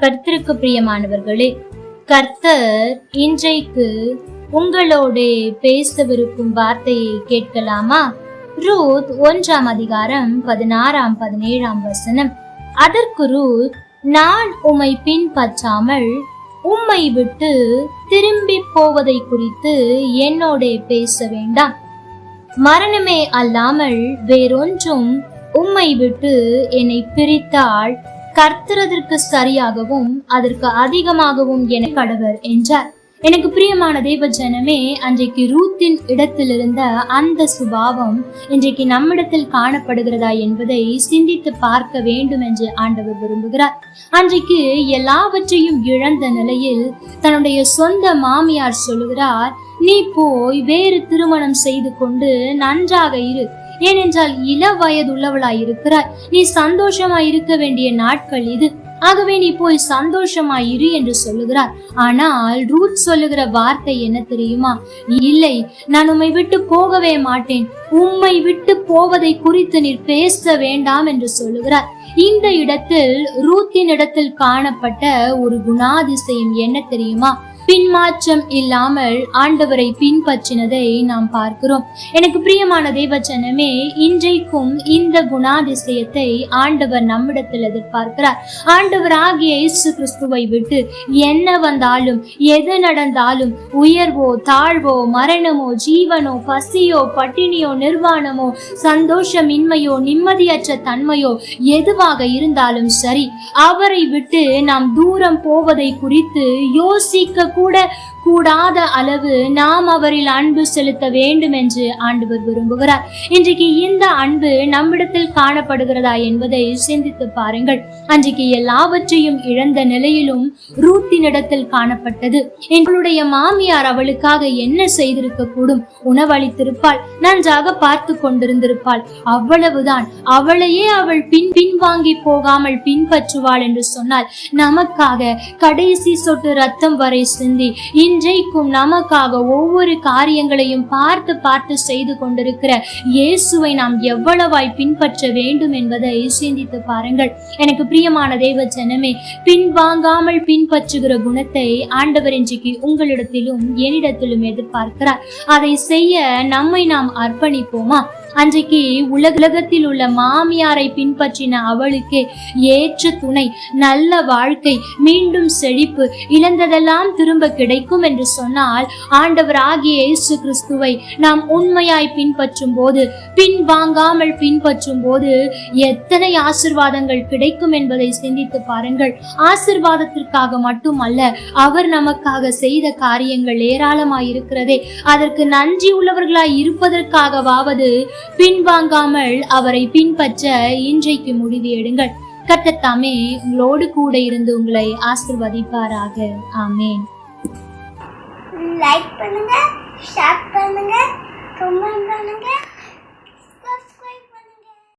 கர்த்தருக்கு பிரியமானவர்களே கர்த்தர் இன்றைக்கு உங்களோடு பேசவிருக்கும் வார்த்தையை கேட்கலாமா? ரூத் ஒன்றாம் அதிகாரம் பதினாறாம் பதினேழாம் வசனம். அதற்கு ரூத் நான் உம்மை பின்பற்றாமல் உம்மை விட்டு திரும்பி போவதை குறித்து என்னோட பேச வேண்டாம். மரணமே அல்லாமல் வேறொன்றும் உம்மை விட்டு என்னை பிரித்தால் கர்த்தரதற்கு சரியாகவும் அதற்கு அதிகமாகவும் என கடவர் என்றார். எனக்கு பிரியமான தேவ ஜனமே அன்றைக்கு ரூத்தின் இடத்தில் இருந்த அந்த சுபாவம் இன்றைக்கு நம்மிடத்தில் காணப்படுகிறதா என்பதை சிந்தித்து பார்க்க வேண்டும் என்று ஆண்டவர் விரும்புகிறார். அன்றைக்கு எல்லாவற்றையும் இழந்த நிலையில் தன்னுடைய சொந்த மாமியார் சொல்லுகிறார் நீ போய் வேறு திருமணம் செய்து கொண்டு நன்றாக இரு. ஏனென்றால் இள வயதுள்ளவளாய் இருக்கிறாய் நீ சந்தோஷமாய் இருக்க வேண்டிய நாட்கள் இது. ஆகவே நீ போய் சந்தோஷமாய் இரு என்று சொல்லுகிறார். ஆனால் ரூத் சொல்லுகிற வார்த்தை என்ன தெரியுமா? இல்லை நான் உம்மை விட்டு போகவே மாட்டேன். உம்மை விட்டு போவதை குறித்து நீர் பேச வேண்டாம் என்று சொல்லுகிறார். இந்த இடத்தில் ரூத்தின் இடத்தில் காணப்பட்ட ஒரு குணாதிசயம் என்ன தெரியுமா? பின்மாற்றம் இல்லாமல் ஆண்டவரை பின்பற்றினதை நாம் பார்க்கிறோம். எனக்கு பிரியமான தேவச்சனமே இன்றைக்கும் இந்த குணாதிசயத்தை ஆண்டவர் நம்மிடத்தில் எதிர்பார்க்கிறார். ஆண்டவர் ஆகிய இயேசு கிறிஸ்துவை விட்டு என்ன வந்தாலும் எது நடந்தாலும் உயர்வோ தாழ்வோ மரணமோ ஜீவனோ பசியோ பட்டினியோ நிர்வாணமோ சந்தோஷமின்மையோ நிம்மதியற்ற தன்மையோ எதுவாக இருந்தாலும் சரி அவரை விட்டு நாம் தூரம் போவதை குறித்து யோசிக்க கூட கூடாத அளவு நாம் அவரில் அன்பு செலுத்த வேண்டும் என்று ஆண்டவர் விரும்புகிறார். இன்றைக்கு இந்த அன்பு நம்மிடத்தில் காணப்படுகிறதா என்பதை சிந்தித்து பாருங்கள். அன்றைக்கு எல்லாவற்றையும் இழந்த நிலையிலும் ரூத்தினிடத்தில் காணப்பட்டது. எங்களுடைய மாமியார் அவளுக்காக என்ன செய்திருக்க கூடும் உணவளித்திருப்பாள். நன்றாக பார்த்து கொண்டிருந்திருப்பாள். அவ்வளவுதான். அவளையே அவள் பின் பின்வாங்கி போகாமல் பின்பற்றுவாள் என்று சொன்னால் நமக்காக கடைசி சொட்டு ரத்தம் வரை சிந்தி. இன்றைக்கும் நமக்காக ஒவ்வொரு காரியங்களையும் பார்த்து பார்த்து செய்து கொண்டிருக்கிற இயேசுவை நாம் எவ்வளவாய் பின்பற்ற வேண்டும் என்பதை சிந்தித்து பாருங்கள். எனக்கு பிரியமான தேவ ஜனமே பின்வாங்காமல் பின்பற்றுகிற குணத்தை ஆண்டவர் இன்றைக்கு உங்களிடத்திலும் என்னிடத்திலும் எதிர்பார்க்கிறார். அதை செய்ய நம்மை நாம் அர்ப்பணிப்போமா? அன்றைக்கு உலகத்தில் உள்ள மாமியாரை பின்பற்றின அவளுக்கு ஏற்ற துணை நல்ல வாழ்க்கை மீண்டும் செழிப்பு இழந்ததெல்லாம் திரும்ப கிடைக்கும் என்று சொன்னால் ஆண்டவர் ஆகிய இயேசு கிறிஸ்துவை நாம் உண்மையாய் பின்பற்றும் போது பின்வாங்காமல் பின்பற்றும் போது எத்தனை ஆசிர்வாதங்கள் கிடைக்கும் என்பதை சிந்தித்து பாருங்கள். ஆசிர்வாதத்திற்காக மட்டுமல்ல அவர் நமக்காக செய்த காரியங்கள் ஏராளமாய் இருக்கிறதே அதற்கு நன்றி உள்ளவர்களாய் இருப்பதற்காகவாவது பின்வாங்காமல் அவரை பின்பற்ற இன்றைக்கு முடிவு எடுங்கள். கட்டத்தாமே உங்களோடு கூட இருந்து உங்களை ஆசிர்வதிப்பாராக. ஆமேன். லைக் பண்ணுங்க ஷேர் பண்ணுங்க கமெண்ட் பண்ணுங்க.